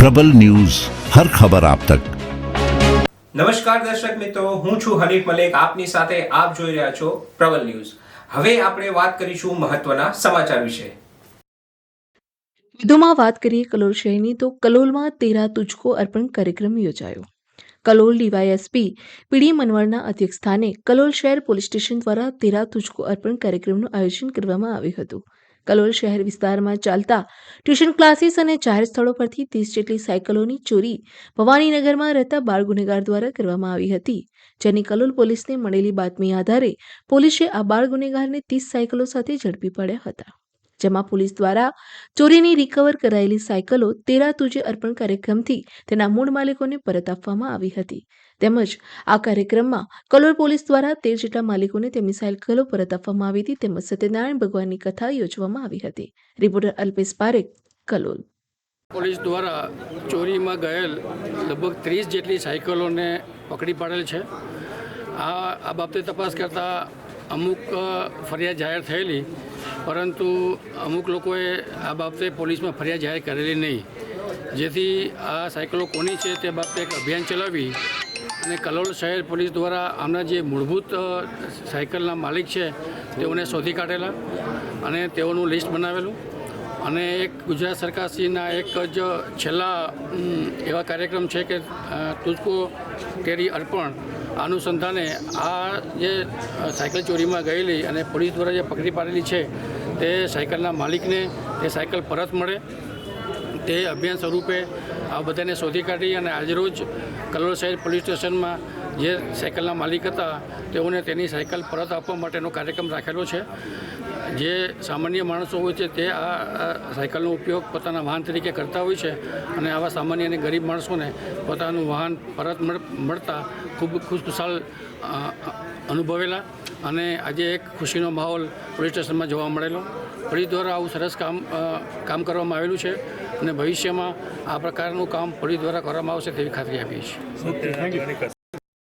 પ્રબલ news હર ખબર આપ તક. નમસ્કાર દર્શક મિત્રો હું છું હરીફ મલેક. આપની સાથે આપ જોઈ રહ્યા છો પ્રબલ ન્યૂઝ. હવે આપણે વાત કરીશું મહત્વના સમાચાર વિશે. વધુમાં વાત કરીએ કલોલ શહેરની તો કલોલમાં તેરા તુજકો અર્પણ કાર્યક્રમ યોજાયો. કલોલ ડીવાયએસપી પીડી મનવરના અધ્યક્ષસ્થાને કલોલ શહેર પોલીસ સ્ટેશન દ્વારા તેરા તુજકો અર્પણ કાર્યક્રમનું આયોજન કરવામાં આવ્યું હતું. કલોલ શહેર વિસ્તારમાં ચાલતા ટ્યુશન ક્લાસીસ અને જાહેર સ્થળો પરથી ત્રીસ જેટલી સાયકલોની ચોરી ભવાનીનગરમાં રહેતા બાળ ગુનેગાર દ્વારા કરવામાં આવી હતી, જેની કલોલ પોલીસને મળેલી બાતમી આધારે પોલીસે આ બાળ ગુનેગારને ત્રીસ સાયકલો સાથે ઝડપી પડ્યા હતા. જેમાં પોલીસ દ્વારા ચોરીની રિકવર કરાયેલી સાયકલો તેરા તુજે અર્પણ કાર્યક્રમથી તેના મૂળ માલિકોને પરત આપવામાં આવી હતી. તેમજ આ કાર્યક્રમમાં કલોલ પોલીસ દ્વારા તેર જેટલા માલિકોને તેમની સાયકલો પરત આપવામાં આવી હતી. તેમજ સત્યનારાયણ ભગવાનની કથા યોજવામાં આવી હતી. રિપોર્ટર અલ્પેશ પારેખ, કલોલ. પોલીસ દ્વારા ચોરીમાં ગયેલ લગભગ ત્રીસ જેટલી સાયકલોને પકડી પાડેલ છે. આ આ બાબતે તપાસ કરતાં અમુક ફરિયાદ જાહેર થયેલી પરંતુ અમુક લોકોએ આ બાબતે પોલીસમાં ફરિયાદ જાહેર કરેલી નહીં. જેથી આ સાયકલો કોની છે તે બાબતે એક અભિયાન ચલાવી અને કલોલ શહેર પોલીસ દ્વારા આમના જે મૂળભૂત સાયકલના માલિક છે, તેઓને શોધી કાઢેલા અને તેઓનું લિસ્ટ બનાવેલું. અને એક ગુજરાત સરકારશ્રીના એક જ છેલ્લા એવા કાર્યક્રમ છે કે તુજકો તેરી અર્પણ. અનુસંધાને આ જે સાયકલ ચોરીમાં ગયેલી અને પોલીસ દ્વારા જે પકડી પાડેલી છે તે સાયકલના માલિકને તે સાયકલ પરત મળે. તે અભિયાન સ્વરૂપે આ બધાને શોધી કાઢી અને આજરોજ કલોલ શહેર પોલીસ સ્ટેશનમાં જે સાયકલના માલિક હતા, તેઓને તેની સાયકલ પરત આપવા માટેનો કાર્યક્રમ રાખેલો છે. જે સામાન્ય માણસો હોય છે તે આ સાયકલનો ઉપયોગ પોતાના વાહન તરીકે કરતા હોય છે અને આવા સામાન્ય અને ગરીબ માણસોને પોતાનું વાહન પરત મળ- મળતા ખૂબ ખુશખુશાલ અનુભવેલા અને આજે એક ખુશીનો માહોલ પોલીસ સ્ટેશનમાં જોવા મળેલો. પોલીસ દ્વારા આવું સરસ કામ કામ કરવામાં આવેલું છે અને ભવિષ્યમાં આ પ્રકારનું કામ પોલીસ દ્વારા કરવામાં આવશે તેવી ખાતરી આપીએ છીએ.